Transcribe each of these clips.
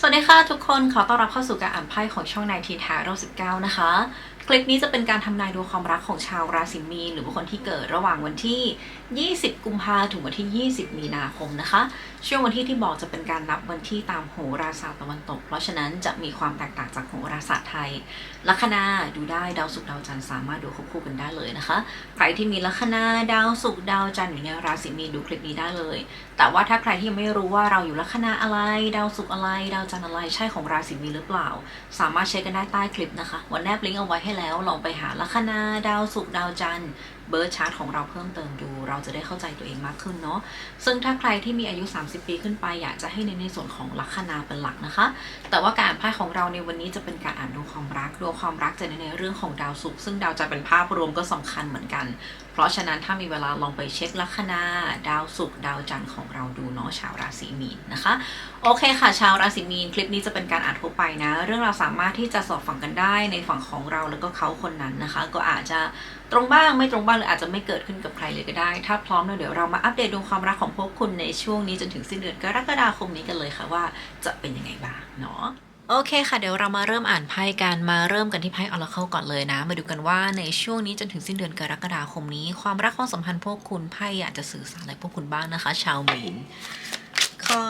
สวัสดีค่ะทุกคนขอต้อนรับเข้าสู่การอ่านไพ่ของช่องนายทีทาโร19 นะคะ คลิปนี้จะเป็นการทำนายดวงความรักของชาวราศีมีนหรือว่าคนที่เกิดระหว่างวันที่ 20 กุมภาถึงวันที่ 20 มีนาคมนะคะ ช่วงวันที่ที่บอกจะเป็นการนับวันที่ตามโหราศาสตร์ตะวันตก เพราะฉะนั้นจะมีความแตกต่างจากโหราศาสตร์ไทย ลัคนาดูได้ดาวศุกร์ดาวจันทร์สามารถดูควบคู่กันได้เลยนะคะ ใครที่มีลัคนาดาวศุกร์ดาวจันทร์อยู่ในราศีมีนดูคลิปนี้ได้เลย แต่ว่าถ้าใครที่ยังไม่รู้ว่าเราอยู่ลัคนาอะไร ดาวศุกร์อะไร ดาวจันทร์อะไรใช่ของราศีมีนหรือเปล่า สามารถเช็คกันได้ใต้คลิปนะคะวันแนบลิงก์เอาไว้ให้แล้วลองไปหาลัคนาดาวศุกร์ดาวจันทร์ เบิร์ดชาร์ตของเราเพิ่มเติมดู เราจะได้เข้าใจตัวเองมากขึ้นเนาะซึ่งถ้าใครที่มีอายุ 30 ปีขึ้นไป อยากจะให้เน้นในส่วนของลัคนาเป็นหลักนะคะ แต่ว่าการอ่านไพ่ของเราในวันนี้จะเป็นการอ่านดวงความรักดวงความรักจะเน้นในเรื่องของดาวศุกร์ซึ่งดาวจันทร์เป็นภาพรวมก็สำคัญเหมือนกัน เพราะฉะนั้นถ้ามีเวลาลองไปเช็คลัคนาดาวศุกร์ดาวจันทร์ของเราดูเนาะชาวราศีมีนนะคะ โอเคค่ะ ชาวราศีมีนคลิปนี้จะเป็นการอ่านทั่วไปนะ เรื่องเราสามารถที่จะสอบฝังกันได้ในฝั่งของเราแล้วก็เขาคนนั้นนะคะ ก็อาจจะตรงบ้างไม่ตรงบ้างหรืออาจจะไม่เกิดขึ้นกับใครเลยก็ได้ ถ้าพร้อมแล้วเดี๋ยวเรามาอัปเดตดวงความรักของพวกคุณในช่วงนี้จนถึงสิ้นเดือนกรกฎาคมนี้กันเลยค่ะว่าจะเป็นยังไงบ้างเนาะโอเคค่ะเดี๋ยวเรามาเริ่มอ่านไพ่กันมาเริ่มกันที่ไพ่ออร์เคิลก่อนเลยนะ มาดูกันว่าในช่วงนี้จนถึงสิ้นเดือนกรกฎาคมนี้ ความรักความสัมพันธ์พวกคุณไพ่อยากจะสื่อสารอะไรพวกคุณบ้างนะคะ ชาวมีนขอ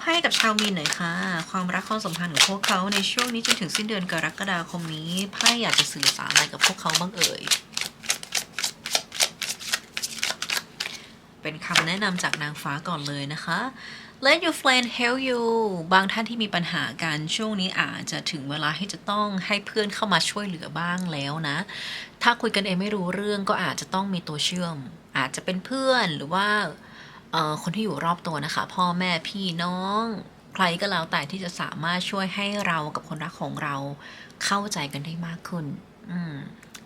ไพ่กับชาวมีนหน่อยค่ะ ความรักความสัมพันธ์ของพวกเขาในช่วงนี้จนถึงสิ้นเดือนกรกฎาคมนี้ไพ่อยากจะสื่อสารอะไรกับพวกเขาบ้างเอ่ย เป็นคำแนะนำจากนางฟ้าก่อนเลยนะคะ Let your friend help you บางท่านที่มีปัญหากันช่วงนี้อาจจะถึงเวลาที่จะต้องให้เพื่อนเข้ามาช่วยเหลือบ้างแล้วนะ ถ้าคุยกันเองไม่รู้เรื่องก็อาจจะต้องมีตัวเชื่อม อาจจะเป็นเพื่อนหรือว่าคนที่อยู่รอบตัวนะคะ พ่อแม่พี่น้องใครก็แล้วแต่ที่จะสามารถช่วยให้เรากับคนรักของเราเข้าใจกันได้มากขึ้น อืม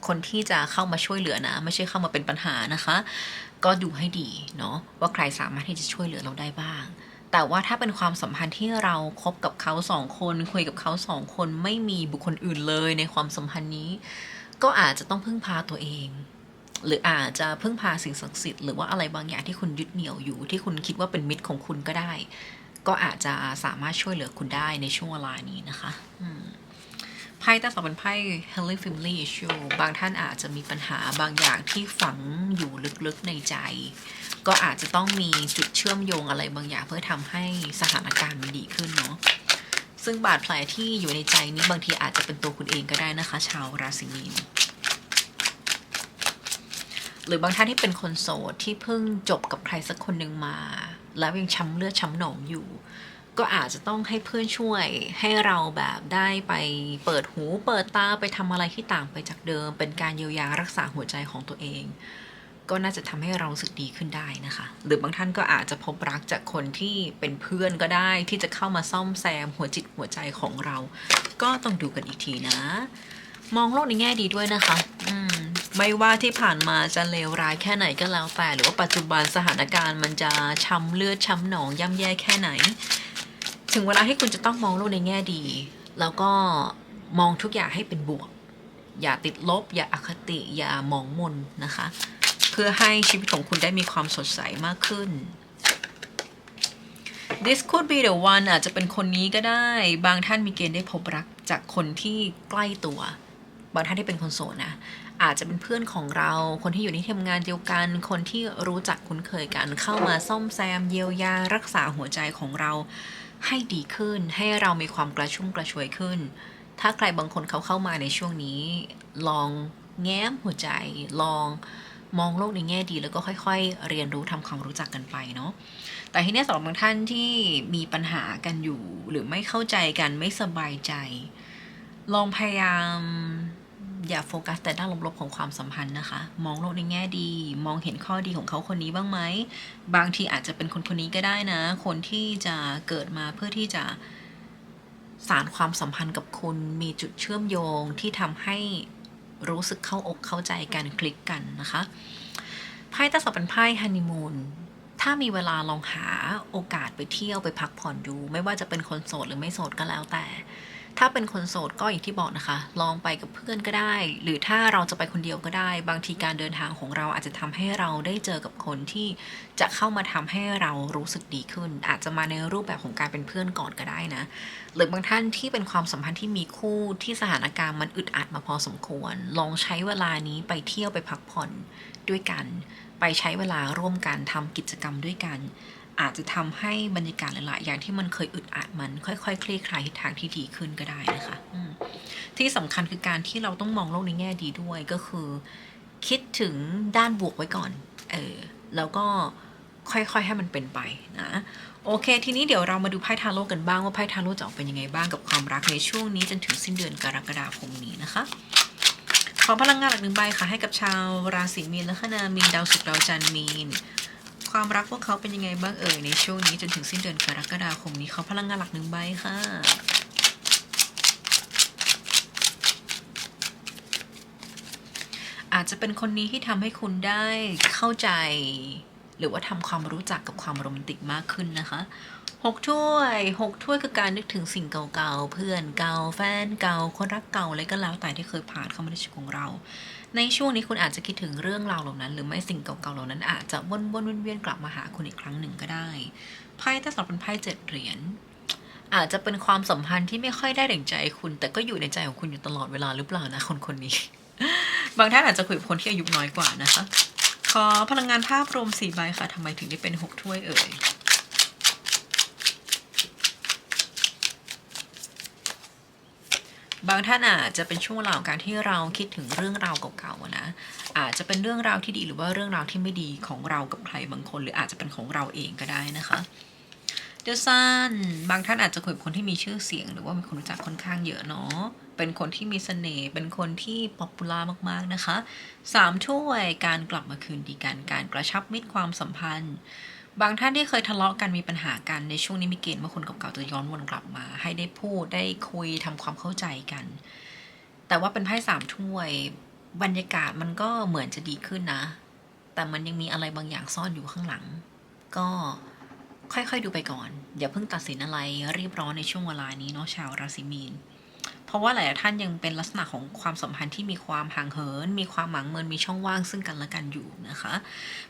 คนที่จะเข้ามาช่วยเหลือนะ ไม่ใช่เข้ามาเป็นปัญหานะคะ ก็ดูให้ดีเนาะว่าใครสามารถที่จะช่วยเหลือเราได้บ้าง แต่ว่าถ้าเป็นความสัมพันธ์ที่เราคบกับเขาสองคนคุยกับเขาสองคนไม่มีบุคคลอื่นเลยในความสัมพันธ์นี้ ก็อาจจะต้องพึ่งพาตัวเองหรืออาจจะพึ่งพาสิ่งศักดิ์สิทธิ์หรือว่าอะไรบางอย่างที่คุณยึดเหนี่ยวอยู่ที่คุณคิดว่าเป็นมิตรของคุณก็ได้ ก็อาจจะสามารถช่วยเหลือคุณได้ในช่วงเวลานี้นะคะ อืม ไพ่แตั้งสองเป็นไพ่ Healing Family Issue บางท่านอาจจะมีปัญหาบางอย่างที่ฝังอยู่ลึกๆในใจ ก็อาจจะต้องมีจุดเชื่อมโยงอะไรบางอย่างเพื่อทำให้สถานการณ์มันดีขึ้นเนาะซึ่งบาดแผลที่อยู่ในใจนี้บางทีอาจจะเป็นตัวคุณเองก็ได้นะคะ ชาวราศีมีนหรือบางท่านที่เป็นคนโสดที่เพิ่งจบกับใครสักคนหนึ่งมา แล้วยังช้ำเลือดช้ำหนองอยู่ ก็อาจจะต้องให้เพื่อนช่วย ให้เราแบบได้ไปเปิดหูเปิดตาไปทำอะไรที่ต่างไปจากเดิม เป็นการเยียวยารักษาหัวใจของตัวเอง ก็น่าจะทำให้เราสึกดีขึ้นได้นะคะ หรือบางท่านก็อาจจะพบรักจากคนที่เป็นเพื่อนก็ได้ที่จะเข้ามาซ่อมแซมหัวจิตหัวใจของเรา ก็ต้องดูกันอีกทีนะ มองโลกในแง่ดีด้วยนะคะ อืมไม่ว่าที่ผ่านมาจะเลวร้ายแค่ไหนก็แล้วแต่ หรือว่าปัจจุบันสถานการณ์มันจะช้ำเลือดช้ำหนองย่ำแย่แค่ไหน ถึงเวลาที่คุณจะต้องมองโลกในแง่ดี แล้วก็มองทุกอย่างให้เป็นบวก อย่าติดลบ อย่าอคติ อย่ามองมนนะคะ เพื่อให้ชีวิตของคุณได้มีความสดใสมากขึ้น This could be the one อาจจะเป็นคนนี้ก็ได้ บางท่านมีเกณฑ์ได้พบรักจากคนที่ใกล้ตัว บางท่านที่เป็นคนโสดนะ อาจจะเป็นเพื่อนของเรา คนที่อยู่ในที่ทำงานเดียวกัน คนที่รู้จักคุ้นเคยกัน เข้ามาซ่อมแซมเยียวยารักษาหัวใจของเรา ให้ดีขึ้น ให้เรามีความกระชุ่มกระชวยขึ้น ถ้าใครบางคนเขาเข้ามาในช่วงนี้ ลองแง้มหัวใจ ลองมองโลกในแง่ดีแล้วก็ค่อย ๆ เรียนรู้ทำความรู้จักกันไปเนาะ แต่ทีเนี้ยสำหรับบางท่านที่มีปัญหากันอยู่ หรือไม่เข้าใจกันไม่สบายใจ ลองพยายาม อย่าโฟกัสแต่ด้านลบๆของความสัมพันธ์นะคะ มองโลกในแง่ดี มองเห็นข้อดีของเขาคนนี้บ้างไหม บางทีอาจจะเป็นคนคนนี้ก็ได้นะ คนที่จะเกิดมาเพื่อที่จะสารความสัมพันธ์กับคุณ มีจุดเชื่อมโยงที่ทำให้รู้สึกเข้าอกเข้าใจกันคลิกกันนะคะไพ่ตาสอบเป็นไพ่ฮันนีมูนถ้ามีเวลาลองหาโอกาสไปเที่ยวไปพักผ่อนดู ไม่ว่าจะเป็นคนโสดหรือไม่โสดก็แล้วแต่ ถ้าเป็นคนโสดก็อย่างที่บอกนะคะ ลองไปกับเพื่อนก็ได้ หรือถ้าเราจะไปคนเดียวก็ได้ บางทีการเดินทางของเราอาจจะทำให้เราได้เจอกับคนที่จะเข้ามาทำให้เรารู้สึกดีขึ้น อาจจะมาในรูปแบบของการเป็นเพื่อนก่อนก็ได้นะ หรือบางท่านที่เป็นความสัมพันธ์ที่มีคู่ที่สถานการณ์มันอึดอัดมาพอสมควร ลองใช้เวลานี้ไปเที่ยวไปพักผ่อนด้วยกัน ไปใช้เวลาร่วมกันทำกิจกรรมด้วยกัน อาจจะทำให้บรรยากาศหลาย ๆ อย่างที่มันเคยอึดอัดมัน ค่อย ๆ คลี่คลายทิศทางที่ดีขึ้นก็ได้นะคะที่สำคัญคือการที่เราต้องมองโลกในแง่ดีด้วยก็คือ คิดถึงด้านบวกไว้ก่อนเออแล้วก็ค่อย ๆ ให้มันเป็นไปนะโอเค ทีนี้เดี๋ยวเรามาดูไพ่ทาโร่กันบ้างว่าไพ่ทาโร่จะออกเป็นยังไงบ้างกับความรักในช่วงนี้จนถึงสิ้นเดือนกรกฎาคมนี้นะคะ ขอพลังงานหลักหนึ่งใบค่ะให้กับชาวราศีมีนและคณามีนดาวศุกร์ดาวจันทร์มีน ความรักพวกเขาเป็นยังไงบ้างเอ่ยในช่วงนี้จนถึงสิ้นเดือนกรกฎาคมนี้เขาพลังงานหลักหนึ่งใบค่ะอาจจะเป็นคนนี้ที่ทำให้คุณได้เข้าใจ หรือว่าทำความรู้จักกับความโรแมนติกมากขึ้นนะคะหกถ้วยหกถ้วยคือการนึกถึงสิ่งเก่าๆ เพื่อนเก่าแฟนเก่าคนรักเก่าอะไรก็แล้วแต่ที่เคยผ่านเข้ามาในชีวิตของเรา ในช่วงนี้คุณอาจจะคิดถึงเรื่องราวเหล่านั้น หรือไม่สิ่งเก่าๆเหล่านั้นอาจจะวนๆเวียนๆกลับมาหาคุณอีกครั้งหนึ่งก็ได้ ไพ่แต่สำหรับเป็นไพ่เจ็ดเหรียญอาจจะเป็นความสัมพันธ์ที่ไม่ค่อยได้ดั่งใจคุณ แต่ก็อยู่ในใจของคุณอยู่ตลอดเวลาหรือเปล่านะคนคนนี้ บางท่านอาจจะคุยกับคนที่อายุน้อยกว่านะคะ ขอพลังงานภาพรวมสี่ใบค่ะทำไมถึงได้เป็นหกถ้วยเอ่ย บางท่านอาจจะเป็นช่วงเวลาของการที่เราคิดถึงเรื่องราวเก่าๆนะอาจจะเป็นเรื่องราวที่ดีหรือว่าเรื่องราวที่ไม่ดีของเรากับใครบางคน หรืออาจจะเป็นของเราเองก็ได้นะคะเดซันบางท่านอาจจะคุยกับคนที่มีชื่อเสียง หรือว่ามีคนรู้จักค่อนข้างเยอะเนาะเป็นคนที่มีเสน่ห์เป็นคนที่ป๊อปปูล่ามากๆนะคะสามถ้วยการกลับมาคืนดีกันการกระชับมิตรความสัมพันธ์ บางท่านที่เคยทะเลาะกันมีปัญหากันในช่วงนี้มีเกณฑ์ว่าคนเก่าๆจะย้อนวนกลับมา ให้ได้พูดได้คุยทำความเข้าใจกัน แต่ว่าเป็นไพ่สามถ้วย บรรยากาศมันก็เหมือนจะดีขึ้นนะ แต่มันยังมีอะไรบางอย่างซ่อนอยู่ข้างหลัง ก็ค่อยๆดูไปก่อน อย่าเพิ่งตัดสินอะไรรีบร้อนในช่วงเวลานี้เนาะชาวราศีมีน เพราะว่าหลายท่านยังเป็นลักษณะของความสัมพันธ์ที่มีความห่างเหิน มีความหมางเมินมีช่องว่างซึ่งกันและกันอยู่นะคะ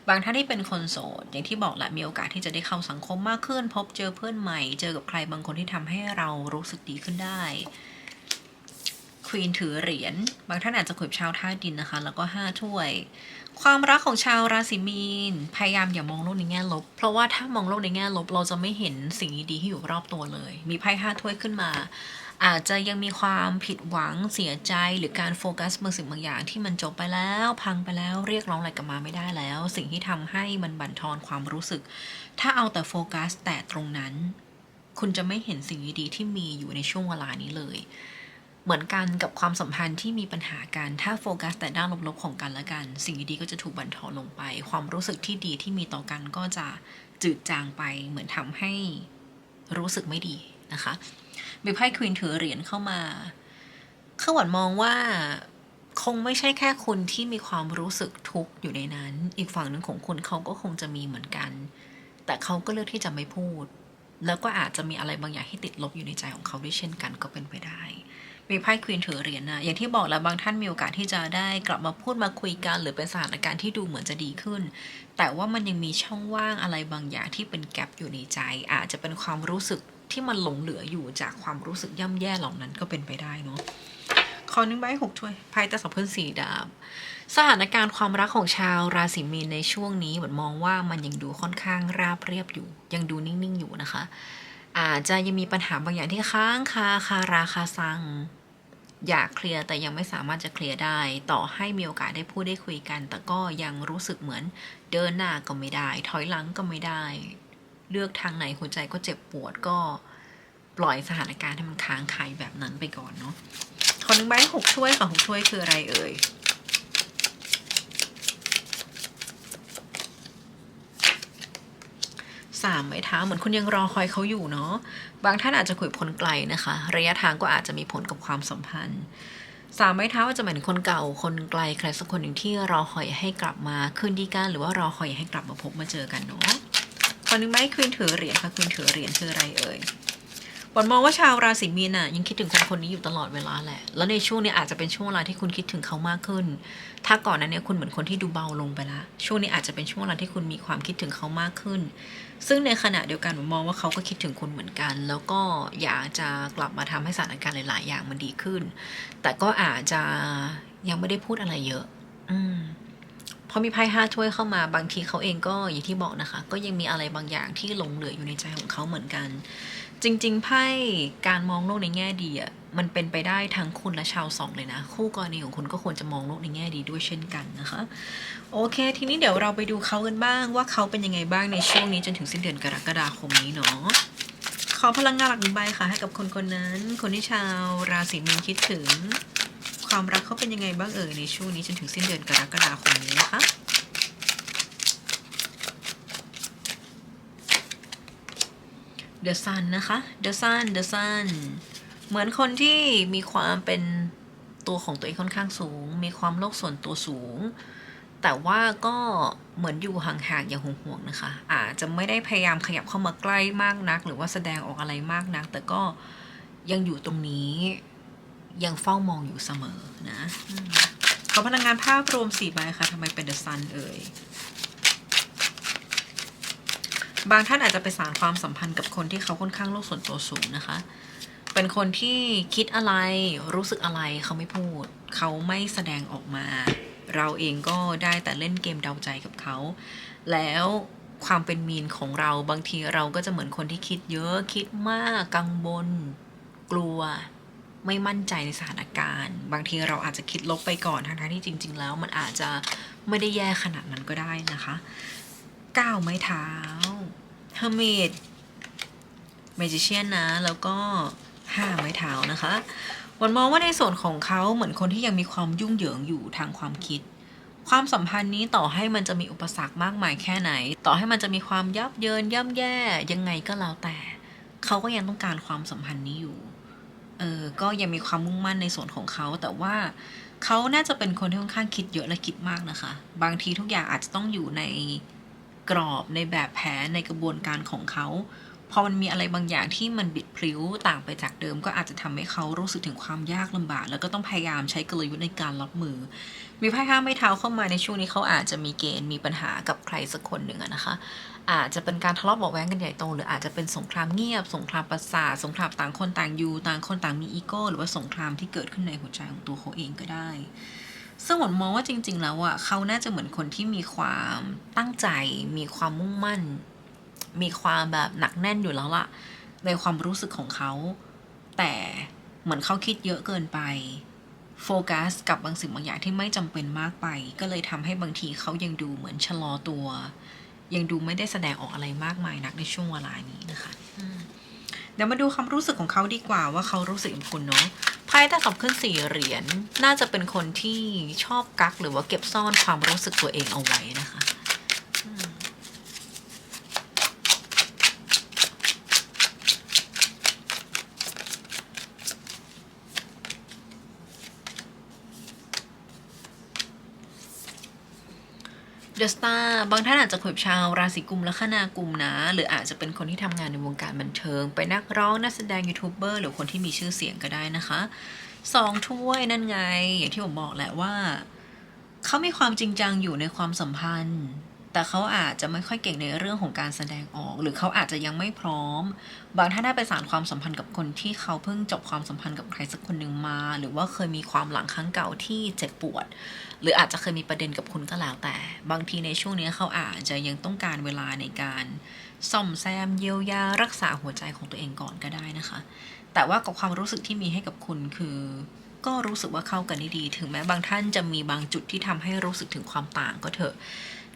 บางท่านที่เป็นคนโสดอย่างที่บอกแหละมีโอกาสที่จะได้เข้าสังคมมากขึ้น พบเจอเพื่อนใหม่ เจอกับใครบางคนที่ทำให้เรารู้สึกดีขึ้นได้ควีนถือเหรียญบางท่านอาจจะคุยกับชาวท่าดินนะคะ แล้วก็ห้าถ้วย ความรักของชาวราศีมีน พยายามอย่ามองโลกในแง่ลบ เพราะว่าถ้ามองโลกในแง่ลบ เราจะไม่เห็นสิ่งดีๆที่อยู่รอบตัวเลย มีไพ่ห้าถ้วยขึ้นมา อาจจะยังมีความผิดหวังเสียใจหรือการโฟกัสบางสิ่งบางอย่างที่มันจบไปแล้วพังไปแล้วเรียกร้องอะไรกลับมาไม่ได้แล้ว สิ่งที่ทำให้มันบั่นทอนความรู้สึก ถ้าเอาแต่โฟกัสแต่ตรงนั้น คุณจะไม่เห็นสิ่งดีๆที่มีอยู่ในช่วงเวลานี้เลย เหมือนกันกับความสัมพันธ์ที่มีปัญหากันถ้าโฟกัสแต่ด้านลบๆของกันและกัน สิ่งดีๆก็จะถูกบั่นทอนลงไป ความรู้สึกที่ดีที่มีต่อกันก็จะจืดจางไปเหมือนทำให้รู้สึกไม่ดีนะคะ มีไพ่ควีนถือเหรียญเข้ามาข้าหวันมองว่าคงไม่ใช่แค่คุณที่มีความรู้สึกทุกข์อยู่ในนั้น อีกฝั่งหนึ่งของคุณเขาก็คงจะมีเหมือนกัน แต่เขาก็เลือกที่จะไม่พูด แล้วก็อาจจะมีอะไรบางอย่างที่ติดลบอยู่ในใจของเขาด้วยเช่นกันก็เป็นไปได้ มีไพ่ควีนถือเหรียญนะ อย่างที่บอกแล้วบางท่านมีโอกาสที่จะได้กลับมาพูดมาคุยกัน หรือเป็นสถานการณ์ที่ดูเหมือนจะดีขึ้น แต่ว่ามันยังมีช่องว่างอะไรบางอย่างที่เป็นแกลบอยู่ในใจ อาจจะเป็นความรู้สึก ที่มันหลงเหลืออยู่จากความรู้สึกย่ำแย่เหล่านั้นก็เป็นไปได้เนาะขอหนึ่งใบหกถ้วยไพ่ตะสับเพื่อนสีดาบ สถานการณ์ความรักของชาวราศีมีนในช่วงนี้เหมือนมองว่ามันยังดูค่อนข้างราบเรียบอยู่ ยังดูนิ่งๆอยู่นะคะ อาจจะยังมีปัญหาบางอย่างที่ค้างคาคาราคาซัง อยากเคลียร์แต่ยังไม่สามารถจะเคลียร์ได้ ต่อให้มีโอกาสได้พูดได้คุยกัน แต่ก็ยังรู้สึกเหมือนเดินหน้าก็ไม่ได้ ถอยหลังก็ไม่ได้ เลือกทางไหนหัวใจก็เจ็บปวดก็ปล่อยสถานการณ์ให้มันค้างคาอยู่แบบนั้นไปก่อนเนาะคนหนึ่งใบหกถ้วยค่ะหกถ้วยคืออะไรเอ่ยสามไม้เท้าเหมือนคุณยังรอคอยเขาอยู่เนาะบางท่านอาจจะคุยคนไกลนะคะ ระยะทางก็อาจจะมีผลกับความสัมพันธ์สามไม้เท้าอาจจะหมายถึงคนเก่าคนไกลใครสักคนหนึ่งที่รอคอยให้กลับมาคืนดีกันหรือว่ารอคอยให้กลับมาพบมาเจอกันเนาะ คนหนึ่งไม้ควีนถือเหรียญค่ะควีนถือเหรียญคืออะไรเอ่ยวันมองว่าชาวราศีมีนอะยังคิดถึงคนคนนี้อยู่ตลอดเวลาแหละ แล้วในช่วงนี้อาจจะเป็นช่วงเวลาที่คุณคิดถึงเขามากขึ้น ถ้าก่อนนั้นเนี่ยคุณเหมือนคนที่ดูเบาลงไปละช่วงนี้อาจจะเป็นช่วงเวลาที่คุณมีความคิดถึงเขามากขึ้น ซึ่งในขณะเดียวกันผมมองว่าเขาก็คิดถึงคุณเหมือนกัน แล้วก็อยากจะกลับมาทำให้สถานการณ์หลาย ๆ อย่างมันดีขึ้น แต่ก็อาจจะยังไม่ได้พูดอะไรเยอะ อืม พอมีไพ่ห้าถ้วยเข้ามาบางทีเขาเองก็อย่างที่บอกนะคะ ก็ยังมีอะไรบางอย่างที่หลงเหลืออยู่ในใจของเขาเหมือนกัน จริง ๆ ไพ่การมองโลกในแง่ดีอะมันเป็นไปได้ทั้งคุณและชาวสองเลยนะ คู่กรณีของคุณก็ควรจะมองโลกในแง่ดีด้วยเช่นกันนะคะ โอเค ทีนี้เดี๋ยวเราไปดูเขากันบ้าง ว่าเขาเป็นยังไงบ้างในช่วงนี้จนถึงสิ้นเดือนกรกฎาคมนี้เนาะขอพลังงานหลักหนึ่งใบค่ะ ให้กับคนคนนั้น คนที่ชาวราศีมีนคิดถึง ความรักเขาเป็นยังไงบ้างเอ่ยในช่วงนี้จนถึงสิ้นเดือนกรกฎาคมนี้นะคะ The Sun นนะคะ The Sun The Sun เหมือนคนที่มีความเป็นตัวของตัวเองค่อนข้างสูง มีความโลกส่วนตัวสูง แต่ว่าก็เหมือนอยู่ห่างๆอย่างห่วงๆนะคะ อาจจะไม่ได้พยายามขยับเข้ามาใกล้มากนัก หรือว่าแสดงออกอะไรมากนัก แต่ก็ยังอยู่ตรงนี้ ยังเฝ้ามองอยู่เสมอนะอขอพลังงานภาพรวมสี่ใบค่ะทำไมเป็น The Sun เอ่ยบางท่านอาจจะไปสารความสัมพันธ์กับคนที่เขาค่อนข้างโลกส่วนตัวสูงนะคะ เป็นคนที่คิดอะไรรู้สึกอะไรเขาไม่พูด เขาไม่แสดงออกมา เราเองก็ได้แต่เล่นเกมเดาใจกับเขา แล้วความเป็นมีนของเราบางทีเราก็จะเหมือนคนที่คิดเยอะคิดมากกังวลกลัว ไม่มั่นใจในสถานการณ์ บางทีเราอาจจะคิดลบไปก่อนทั้งๆที่จริง ๆ แล้วมันอาจจะไม่ได้แย่ขนาดนั้นก็ได้นะคะก้าวไม้เท้า h e r m i t Magician นะ แล้วก็ห้าไม้เท้านะคะวันมองว่าในส่วนของเขาเหมือนคนที่ยังมีความยุ่งเหยิงอยู่ทางความคิด ความสัมพันธ์นี้ต่อให้มันจะมีอุปสรรคมากมายแค่ไหน ต่อให้มันจะมีความยับเยินย่ำแย่ยังไงก็แล้วแต่ เขาก็ยังต้องการความสัมพันธ์นี้อยู่ เออก็ยังมีความมุ่งมั่นในส่วนของเขา แต่ว่าเขาน่าจะเป็นคนที่ค่อนข้างคิดเยอะและคิดมากนะคะ บางทีทุกอย่างอาจจะต้องอยู่ในกรอบในแบบแผนในกระบวนการของเขา พอมันมีอะไรบางอย่างที่มันบิดพลิ้วต่างไปจากเดิม ก็อาจจะทำให้เขารู้สึกถึงความยากลำบาก แล้วก็ต้องพยายามใช้กลยุทธ์ในการรับมือ มีไพ่ห้าไม้เท้าเข้ามาในช่วงนี้เขาอาจจะมีเกณฑ์มีปัญหากับใครสักคนหนึ่งนะคะ อาจจะเป็นการทะเลาะเบาะแว้งกันใหญ่โตหรืออาจจะเป็นสงครามเงียบ สงครามประสาทสงครามต่างคนต่างอยู่ต่างคนต่างมีอีโก้หรือว่าสงครามที่เกิดขึ้นในหัวใจของตัวเขาเองก็ได้ซึ่งหมนมองว่าจริง ๆ แล้วอะเขาน่าจะเหมือนคนที่มีความตั้งใจ มีความมุ่งมั่น มีความแบบหนักแน่นอยู่แล้วล่ะในความรู้สึกของเขา แต่เหมือนเขาคิดเยอะเกินไป โฟกัสกับบางสิ่งบางอย่างที่ไม่จำเป็นมากไป ก็เลยทำให้บางทีเขายังดูเหมือนชะลอตัว ยังดูไม่ได้แสดงออกอะไรมากมายนักในช่วงเวลานี้นะคะเดี๋ยวมาดูความรู้สึกของเขาดีกว่าว่าเขารู้สึกกับคุณเนาะไพ่แต่ขับขึ้นสี่เหรียญน่าจะเป็นคนที่ชอบกักหรือว่าเก็บซ่อนความรู้สึกตัวเองเอาไว้นะคะ เดอะสตาร์บางท่านอาจจะคุยกับชาวราศีกุมและคนากุมนะ หรืออาจจะเป็นคนที่ทำงานในวงการบันเทิงเป็นนักร้องนักแสดงยูทูบเบอร์หรือคนที่มีชื่อเสียงก็ได้นะคะสองถ้วยนั่นไง อย่างที่ผมบอกแหละว่า เขามีความจริงจังอยู่ในความสัมพันธ์ แต่เขาอาจจะไม่ค่อยเก่งในเรื่องของการแสดงออก หรือเขาอาจจะยังไม่พร้อม บางท่านได้ไปสานความสัมพันธ์กับคนที่เขาเพิ่งจบความสัมพันธ์กับใครสักคนหนึ่งมา หรือว่าเคยมีความหลังครั้งเก่าที่เจ็บปวด หรืออาจจะเคยมีประเด็นกับคุณก็แล้วแต่ บางทีในช่วงนี้เขาอาจจะยังต้องการเวลาในการซ่อมแซมเยียวยารักษาหัวใจของตัวเองก่อนก็ได้นะคะ แต่ว่ากับความรู้สึกที่มีให้กับคุณคือก็รู้สึกว่าเข้ากันได้ดี ถึงแม้บางท่านจะมีบางจุดที่ทำให้รู้สึกถึงความต่างก็เถอะ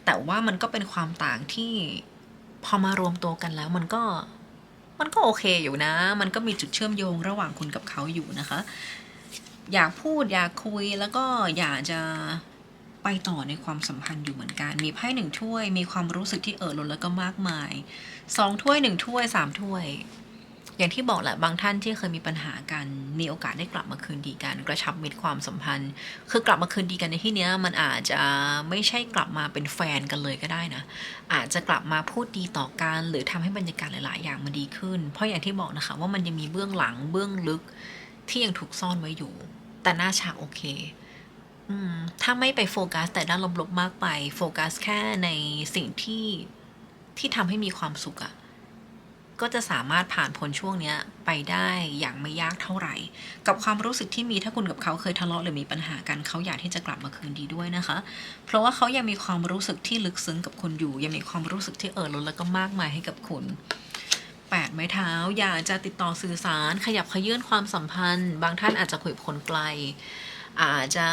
แต่ว่ามันก็เป็นความต่างที่พอมารวมตัวกันแล้วมันก็มันก็โอเคอยู่นะ มันก็มีจุดเชื่อมโยงระหว่างคุณกับเขาอยู่นะคะ อยากพูดอยากคุยแล้วก็อยากจะไปต่อในความสัมพันธ์อยู่เหมือนกัน มีไพ่หนึ่งถ้วย มีความรู้สึกที่เอ่อล้นแล้วก็มากมายสองถ้วยหนึ่งถ้วยสามถ้วย อย่างที่บอกแหละบางท่านที่เคยมีปัญหากันมีโอกาสได้กลับมาคืนดีกันกระชับมิตรความสัมพันธ์ คือกลับมาคืนดีกันในที่เนี้ยมันอาจจะไม่ใช่กลับมาเป็นแฟนกันเลยก็ได้นะ อาจจะกลับมาพูดดีต่อกันหรือทำให้บรรยากาศหลาย ๆ อย่างมันดีขึ้น เพราะอย่างที่บอกนะคะ ว่ามันยังมีเบื้องหลังเบื้องลึกที่ยังถูกซ่อนไว้อยู่ แต่หน้าฉากโอเคถ้าไม่ไปโฟกัสแต่ด้านลบๆมากไป โฟกัสแค่ในสิ่งที่ที่ทำให้มีความสุขอะ ก็จะสามารถผ่านพ้นช่วงเนี้ยไปได้อย่างไม่ยากเท่าไหร่ กับความรู้สึกที่มีถ้าคุณกับเขาเคยทะเลาะหรือมีปัญหากันเขาอยากที่จะกลับมาคืนดีด้วยนะคะ เพราะว่าเขายังมีความรู้สึกที่ลึกซึ้งกับคุณอยู่ ยังมีความรู้สึกที่เอ่อล้นแล้วก็มากมายให้กับคุณแปดไม้เท้าอยากจะติดต่อสื่อสาร ขยับขยื่นความสัมพันธ์ บางท่านอาจจะคุยกับคนไกล อาจจะ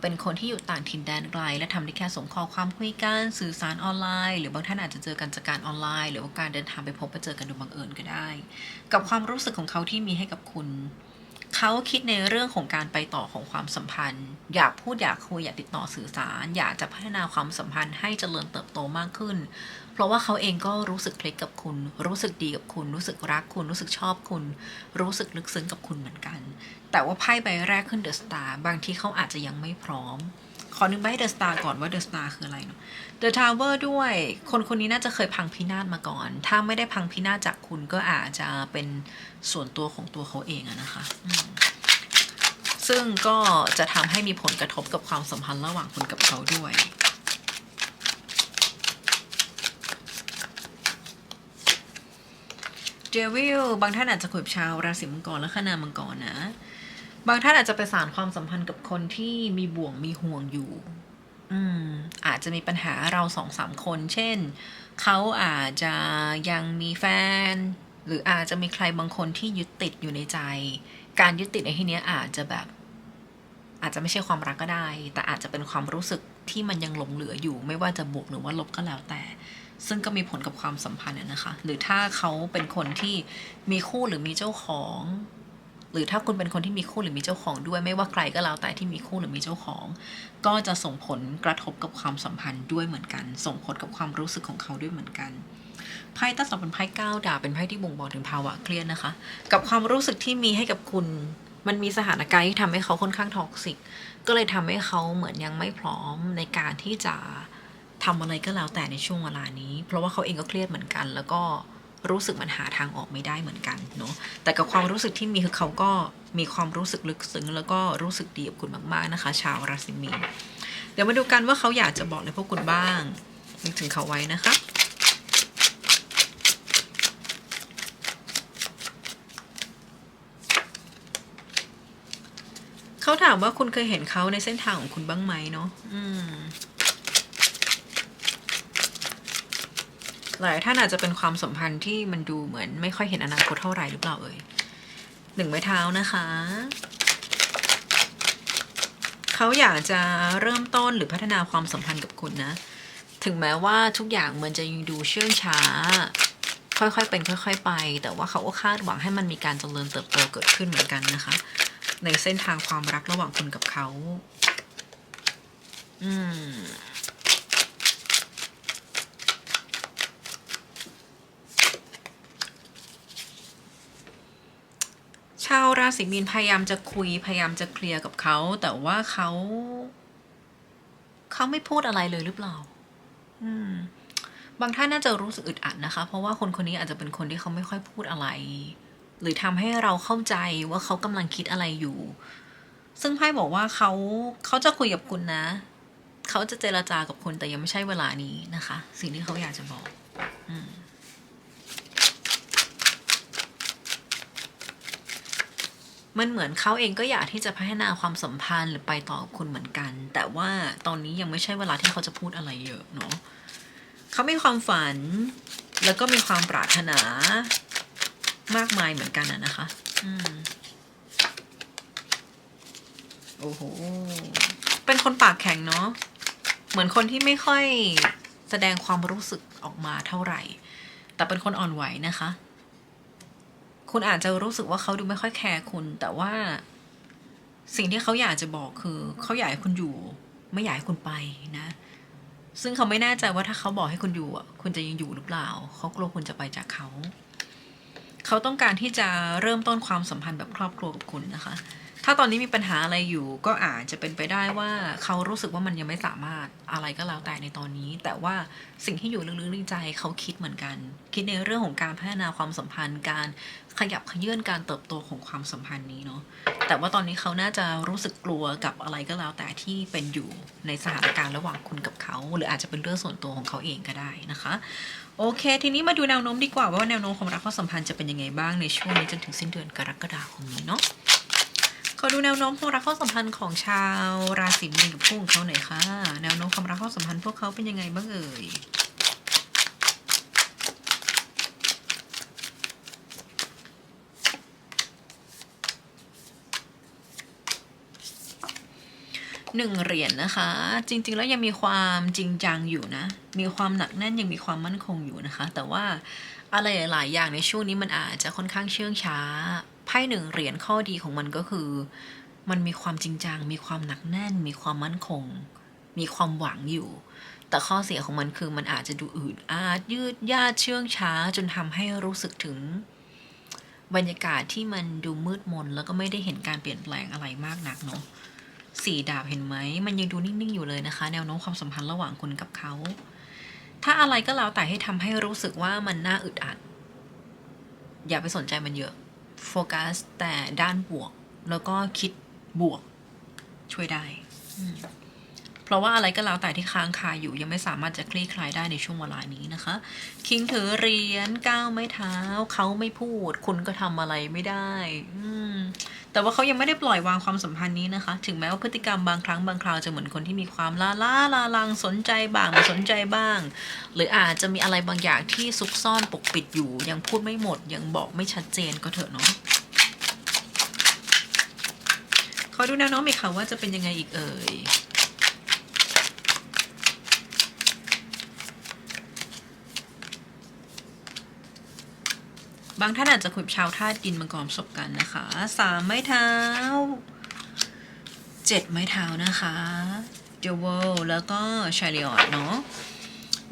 เป็นคนที่อยู่ต่างถิ่นแดนไกล และทำได้แค่ส่งข้อความคุยกันสื่อสารออนไลน์ หรือบางท่านอาจจะเจอกันจากการออนไลน์ หรือว่าการเดินทางไปพบไปเจอกันโดยบังเอิญก็ได้ กับความรู้สึกของเขาที่มีให้กับคุณ เขาคิดในเรื่องของการไปต่อของความสัมพันธ์ อยากพูดอยากคุยอยากติดต่อสื่อสาร อยากจะพัฒนาความสัมพันธ์ให้เจริญเติบโตมากขึ้น เพราะว่าเขาเองก็รู้สึกคลิกกับคุณ รู้สึกดีกับคุณ รู้สึกรักคุณ รู้สึกชอบคุณ รู้สึกลึกซึ้งกับคุณเหมือนกัน แต่ว่าไพ่ใบแรกขึ้นเดอะสตาร์บางทีเขาอาจจะยังไม่พร้อม อนึกใบเดอะสตาร์ก่อนว่าเดอะสตาร์คืออะไรเนาะเดอะทาวเวอร์ด้วย คนคนนี้น่าจะเคยพังพินาศมาก่อน ถ้าไม่ได้พังพินาศจากคุณก็อาจจะเป็นส่วนตัวของตัวเขาเองอะนะคะซึ่งก็จะทำให้มีผลกระทบกับความสัมพันธ์ระหว่างคุณกับเขาด้วยเดวิลบางท่านอาจจะคุยกับชาวราศีมังกรและคณามังกรนะ บางท่านอาจจะไปสานความสัมพันธ์กับคนที่มีบ่วงมีห่วงอยู่ อืม อาจจะมีปัญหาเราสองสามคน เช่น เขาอาจจะยังมีแฟน หรืออาจจะมีใครบางคนที่ยึดติดอยู่ในใจ การยึดติดในที่นี้อาจจะแบบ อาจจะไม่ใช่ความรักก็ได้ แต่อาจจะเป็นความรู้สึกที่มันยังหลงเหลืออยู่ ไม่ว่าจะบวกหรือว่าลบก็แล้วแต่ ซึ่งก็มีผลกับความสัมพันธ์นะคะ หรือถ้าเขาเป็นคนที่มีคู่หรือมีเจ้าของ หรือถ้าคุณเป็นคนที่มีคู่หรือมีเจ้าของด้วย ไม่ว่าใครก็แล้วแต่ที่มีคู่หรือมีเจ้าของ ก็จะส่งผลกระทบกับความสัมพันธ์ด้วยเหมือนกัน ส่งผลกับความรู้สึกของเขาด้วยเหมือนกันไพ่ตั้งสองเป็นไพ่เก้าดาบเป็นไพ่ที่บ่งบอกถึงภาวะเครียดนะคะ กับความรู้สึกที่มีให้กับคุณ มันมีสถานการณ์ที่ทำให้เขาค่อนข้างท็อกซิก ก็เลยทำให้เขาเหมือนยังไม่พร้อมในการที่จะทำอะไรก็แล้วแต่ในช่วงเวลานี้ เพราะว่าเขาเองก็เครียดเหมือนกัน แล้วก็ รู้สึกมันหาทางออกไม่ได้เหมือนกันเนาะแต่กับความรู้สึกที่มีคือเขาก็มีความรู้สึกลึกซึ้งแล้วก็รู้สึกดีกับคุณมากๆนะคะ ชาวราศีมีนเดี๋ยวมาดูกันว่าเขาอยากจะบอกอะไรพวกคุณบ้างนึกถึงเขาไว้นะคะเขาถามว่าคุณเคยเห็นเขาในเส้นทางของคุณบ้างไหมเนาะอืม หลายท่านอาจจะเป็นความสัมพันธ์ที่มันดูเหมือนไม่ค่อยเห็นอนาคตเท่าไหร่หรือเปล่าเอ่ยหนึ่งไม้เท้านะคะ เขาอยากจะเริ่มต้นหรือพัฒนาความสัมพันธ์กับคุณนะ ถึงแม้ว่าทุกอย่างมันจะยังดูเชื่องช้า ค่อยๆเป็นค่อย ๆ ไป แต่ว่าเขาก็คาดหวังให้มันมีการเจริญเติบโตเกิดขึ้นเหมือนกันนะคะ ในเส้นทางความรักระหว่างคุณกับเขา อืมาวราศีมีนพยายามจะคุยพยายามจะเคลียร์กับเขา แต่ว่าเขาเขาไม่พูดอะไรเลยหรือเปล่า อืม บางท่านน่าจะรู้สึกอึดอัดนะคะ เพราะว่าคนคนนี้อาจจะเป็นคนที่เขาไม่ค่อยพูดอะไร หรือทำให้เราเข้าใจว่าเขากำลังคิดอะไรอยู่ ซึ่งไพ่บอกว่าเขาเขาจะคุยกับคุณนะ เขาจะเจรจากับคุณแต่ยังไม่ใช่เวลานี้นะคะ สิ่งที่เขาอยากจะบอก อืม มันเหมือนเขาเองก็อยากที่จะพัฒนาความสัมพันธ์หรือไปต่อกับคุณเหมือนกัน แต่ว่าตอนนี้ยังไม่ใช่เวลาที่เขาจะพูดอะไรเยอะเนาะเขามีความฝัน แล้วก็มีความปรารถนามากมายเหมือนกันอะนะคะ อืมโอ้โห เป็นคนปากแข็งเนาะ เหมือนคนที่ไม่ค่อยแสดงความรู้สึกออกมาเท่าไหร่ แต่เป็นคนอ่อนไหวนะคะ คุณอาจจะรู้สึกว่าเขาดูไม่ค่อยแคร์คุณ แต่ว่า สิ่งที่เขาอยากจะบอกคือเขาอยากให้คุณอยู่ ไม่อยากให้คุณไปนะ ซึ่งเขาไม่แน่ใจว่าถ้าเขาบอกให้คุณอยู่อะคุณจะยังอยู่หรือเปล่าเขากลัวคุณจะไปจากเขา เขาต้องการที่จะเริ่มต้นความสัมพันธ์แบบครอบครัวกับคุณนะคะ ถ้าตอนนี้มีปัญหาอะไรอยู่ ก็อาจจะเป็นไปได้ว่าเขารู้สึกว่ามันยังไม่สามารถอะไรก็แล้วแต่ในตอนนี้ แต่ว่าสิ่งที่อยู่ลึกๆในใจเขาคิดเหมือนกัน คิดในเรื่องของการพัฒนาความสัมพันธ์ การขยับขยื่นการเติบโตของความสัมพันธ์นี้เนาะแต่ว่าตอนนี้เขาน่าจะรู้สึกกลัวกับอะไรก็แล้วแต่ที่เป็นอยู่ในสถานการณ์ระหว่างคุณกับเขา หรืออาจจะเป็นเรื่องส่วนตัวของเขาเองก็ได้นะคะ โอเค ทีนี้มาดูแนวโน้มดีกว่าว่าแนวโน้มความรักความสัมพันธ์จะเป็นยังไงบ้างในช่วงนี้จนถึงสิ้นเดือนกรกฎาคมนี้เนาะ ขอดูแนวโน้มความรักความสัมพันธ์ของชาวราศีมีนกับคู่ของเขาหน่อยค่ะ แนวโน้มความรักความสัมพันธ์พวกเขาเป็นยังไงบ้างเอ่ยหนึ่งเหรียญนะคะ จริง ๆ แล้วยังมีความจริงจังอยู่นะ มีความหนักแน่นยังมีความมั่นคงอยู่นะคะ แต่ว่าอะไรหลาย ๆ อย่างในช่วงนี้มันอาจจะค่อนข้างเชื่องช้า พ่หนึ่งเหรียญข้อดีของมันก็คือ มันมีความจริงจัง มีความหนักแน่น มีความมั่นคง มีความหวังอยู่ แต่ข้อเสียของมันคือมันอาจจะดูอืดอาดยืดยาดเชื่องช้า จนทำให้รู้สึกถึง บรรยากาศที่มันดูมืดมน แล้วก็ไม่ได้เห็นการเปลี่ยนแปลงอะไรมากนักเนาะสี่ดาบเห็นไหม มันยังดูนิ่ง ๆ อยู่เลยนะคะ แนวโน้มความสัมพันธ์ระหว่างคุณกับเขา ถ้าอะไรก็แล้วแต่ให้ทำให้รู้สึกว่ามันน่าอึดอัด อย่าไปสนใจมันเยอะ โฟกัสแต่ด้านบวก แล้วก็คิดบวกช่วยได้ ราะว่าอะไรก็แล้วแต่ที่ค้างคาอยู่ยังไม่สามารถจะคลี่คลายได้ในช่วงเวลานี้นะคะ คิงถือเหรียญก้าวไม้เท้า เขาไม่พูด คุณก็ทำอะไรไม่ได้ อืแต่ว่าเขายังไม่ได้ปล่อยวางความสัมพันธ์นี้นะคะ ถึงแม้ว่าพฤติกรรมบางครั้งบางคราวจะเหมือนคนที่มีความล่าล่าลาลังสนใจบ้างไม่สนใจบ้าง หรืออาจจะมีอะไรบางอย่างที่ซุกซ่อนปกปิดอยู่ ยังพูดไม่หมด ยังบอกไม่ชัดเจนก็เถอะเนาะขอดูแนวโน้มอีกค่ะว่าจะเป็นยังไงอีกเอ่ย บางท่านอาจจะคุยกับชาวธาตุดินมังกรประสบกันนะคะสามไม้เท้าเจ็ดไม้เท้านะคะ The World แล้วก็ Chariot เนาะ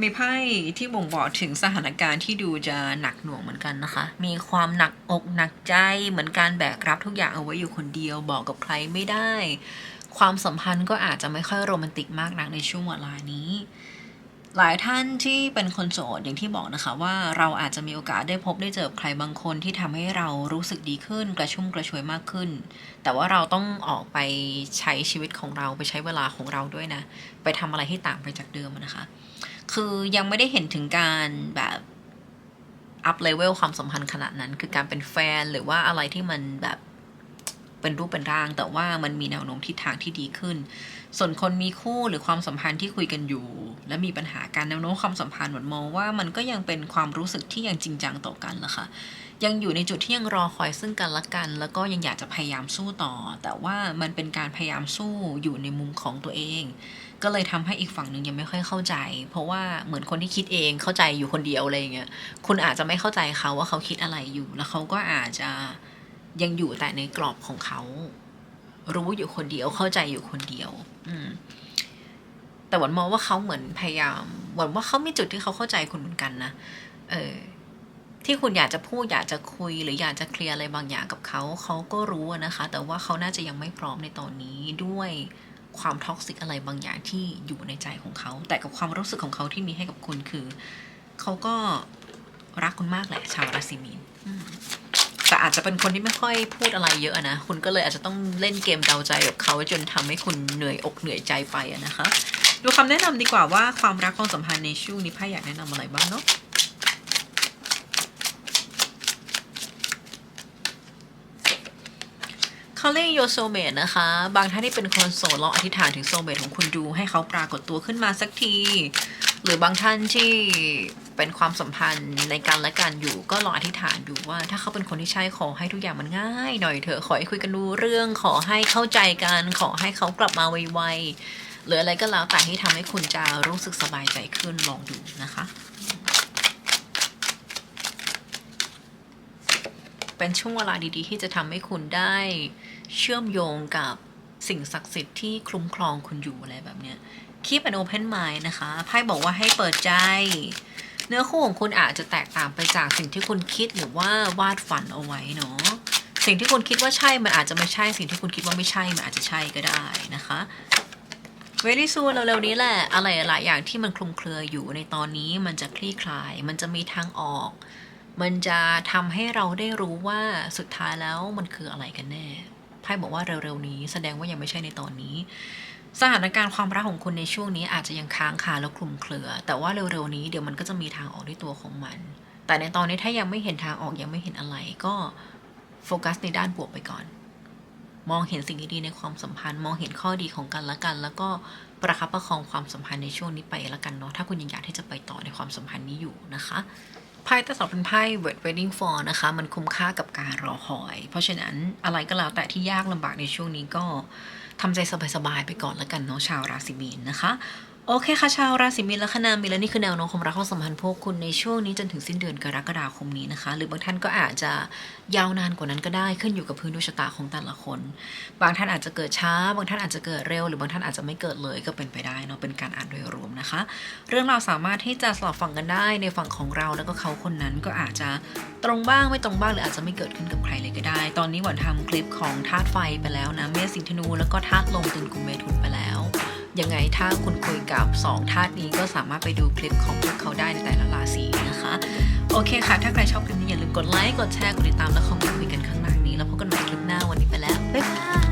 มีไพ่ที่บ่งบอกถึงสถานการณ์ที่ดูจะหนักหน่วงเหมือนกันนะคะ มีความหนักอกหนักใจเหมือนการแบกรับทุกอย่างเอาไว้อยู่คนเดียวบอกกับใครไม่ได้ ความสัมพันธ์ก็อาจจะไม่ค่อยโรแมนติกมากนักในช่วงเวลานี้ หลายท่านที่เป็นคนโสดอย่างที่บอกนะคะว่าเราอาจจะมีโอกาสได้พบได้เจอใครบางคนที่ทำให้เรารู้สึกดีขึ้นกระชุ่มกระชวยมากขึ้น แต่ว่าเราต้องออกไปใช้ชีวิตของเราไปใช้เวลาของเราด้วยนะ ไปทำอะไรที่ต่างไปจากเดิมนะคะ คือยังไม่ได้เห็นถึงการแบบอัพเลเวลความสัมพันธ์ขนาดนั้น คือการเป็นแฟนหรือว่าอะไรที่มันแบบ เป็นรูปเป็นร่าง แต่ว่ามันมีแนวโน้มทิศทางที่ดีขึ้น ส่วนคนมีคู่หรือความสัมพันธ์ที่คุยกันอยู่ และมีปัญหาการแนวโน้มความสัมพันธ์หมือนมองว่ามันก็ยังเป็นความรู้สึกที่ยังจริงจังต่อกันละค่ะยังอยู่ในจุดที่ยังรอคอยซึ่งกันและกัน แล้วก็ยังอยากจะพยายามสู้ต่อ แต่ว่ามันเป็นการพยายามสู้อยู่ในมุมของตัวเอง ก็เลยทำให้อีกฝั่งหนึ่งยังไม่ค่อยเข้าใจ เพราะว่าเหมือนคนที่คิดเองเข้าใจอยู่คนเดียวอะไรเงี้ยคุณอาจจะไม่เข้าใจเขาว่าเขาคิดอะไรอยู่ แล้วเขาก็อาจจะ ยังอยู่แต่ในกรอบของเขา รู้อยู่คนเดียวเข้าใจอยู่คนเดียว อืม แต่หวันมองว่าเขาเหมือนพยายามหวันว่าเขามีจุดที่เขาเข้าใจคุณเหมือนกันนะเออ ที่คุณอยากจะพูดอยากจะคุยหรืออยากจะเคลียร์อะไรบางอย่างกับเขาเขาก็รู้นะคะ แต่ว่าเขาน่าจะยังไม่พร้อมในตอนนี้ด้วยความท็อกซิกอะไรบางอย่างที่อยู่ในใจของเขา แต่กับความรู้สึกของเขาที่มีให้กับคุณคือ เขาก็รักคุณมากแหละ ชาวราศีมีนอื แต่อาจจะเป็นคนที่ไม่ค่อยพูดอะไรเยอะนะ คุณก็เลยอาจจะต้องเล่นเกมเดาใจกับเขาจนทำให้คุณเหนื่อยอกเหนื่อยใจไปนะคะ ดูคำแนะนำดีกว่าว่าความรักความสัมพันธ์ในช่วงนี้ไพ่อยากแนะนำอะไรบ้างเนาะ calling your soulmate นะคะ บางท่านที่เป็นคนโสดลองอธิษฐานถึง soulmate ของคุณดูให้เขาปรากฏตัวขึ้นมาสักที หรือบางท่านที่ เป็นความสัมพันธ์ในการและกันอยู่ก็ลองอธิษฐานดูว่า ถ้าเขาเป็นคนที่ใช่ขอให้ทุกอย่างมันง่าย หน่อยเถอะขอให้คุยกันรู้เรื่อง ขอให้เข้าใจกันขอให้เขากลับมาไวๆหรืออะไรก็แล้วแต่ที่ทำให้คุณจะรู้สึกสบายใจขึ้นลองดูนะคะ เป็นช่วงเวลาดีๆ ที่จะทำให้คุณได้เชื่อมโยงกับสิ่งศักดิ์สิทธิ์ที่คลุ้มครองคุณอยู่อะไรแบบเนี้ย keep an open mind นะคะ ไพ่บอกว่าให้เปิดใจ เนื้อคู่ของคุณอาจจะแตกต่างไปจากสิ่งที่คุณคิดหรือว่าวาดฝันเอาไว้เนาะสิ่งที่คุณคิดว่าใช่มันอาจจะไม่ใช่ สิ่งที่คุณคิดว่าไม่ใช่มันอาจจะใช่ก็ได้นะคะเวลี่ซูเร็วๆนี้แหละอะไรหลายอย่างที่มันคลุมเครืออยู่ในตอนนี้มันจะคลี่คลาย มันจะมีทางออก มันจะทำให้เราได้รู้ว่าสุดท้ายแล้วมันคืออะไรกันแน่ไพ่บอกว่าเร็วๆนี้ แสดงว่ายังไม่ใช่ในตอนนี้ สถานการณ์ความรักของคุณในช่วงนี้อาจจะยังค้างคาแล้วคลุมเครือ แต่ว่าเร็วๆนี้เดี๋ยวมันก็จะมีทางออกด้วยตัวของมัน แต่ในตอนนี้ถ้ายังไม่เห็นทางออกยังไม่เห็นอะไรก็โฟกัสในด้านบวกไปก่อน มองเห็นสิ่งดีๆในความสัมพันธ์ มองเห็นข้อดีของกันและกัน แล้วก็ประคับประคองความสัมพันธ์ในช่วงนี้ไปละกันเนาะถ้าคุณยังอยากที่จะไปต่อในความสัมพันธ์นี้อยู่นะคะไพ่แต่สองเป็นไพ่ wait waiting for นะคะ มันคุ้มค่ากับการรอคอย เพราะฉะนั้นอะไรก็แล้วแต่ที่ยากลำบากในช่วงนี้ก็ ทำใจสบายๆไปก่อนแล้วกันเนาะชาวราศีมีนนะคะ โอเคค่ะชาวราศีมีนและคณามีนและนี่คือแนวโน้มความรักความสัมพันธ์พวกคุณในช่วงนี้จนถึงสิ้นเดือนกรกฎาคมนี้นะคะ หรือบางท่านก็อาจจะยาวนานกว่านั้นก็ได้ขึ้นอยู่กับพื้นดวงชะตาของแต่ละคน บางท่านอาจจะเกิดช้า บางท่านอาจจะเกิดเร็ว หรือบางท่านอาจจะไม่เกิดเลยก็เป็นไปได้เนาะเป็นการอ่านโดยรวมนะคะ เรื่องราวสามารถที่จะสลับฝั่งกันได้ในฝั่งของเราแล้วก็เขาคนนั้นก็อาจจะตรงบ้างไม่ตรงบ้างหรืออาจจะไม่เกิดขึ้นกับใครเลยก็ได้ ตอนนี้หวันทำคลิปของธาตุไฟไปแล้วนะเมษสิงห์ธนูแล้วก็ธาตุลมตุลกุมเมถุนไปแล้ว ยังไงถ้าคุณคุยกับ 2 ธาตุนี้ก็สามารถไปดูคลิปของพวกเขาได้ในแต่ละราศีนะคะ โอเคค่ะ ถ้าใครชอบคลิปนี้อย่าลืมกดไลค์ กดแชร์ กดติดตาม แล้วคอมเมนต์คุยกันข้างล่างนี้ แล้วพบกันใหม่คลิปหน้าวันนี้ไปแล้ว บ๊ายบาย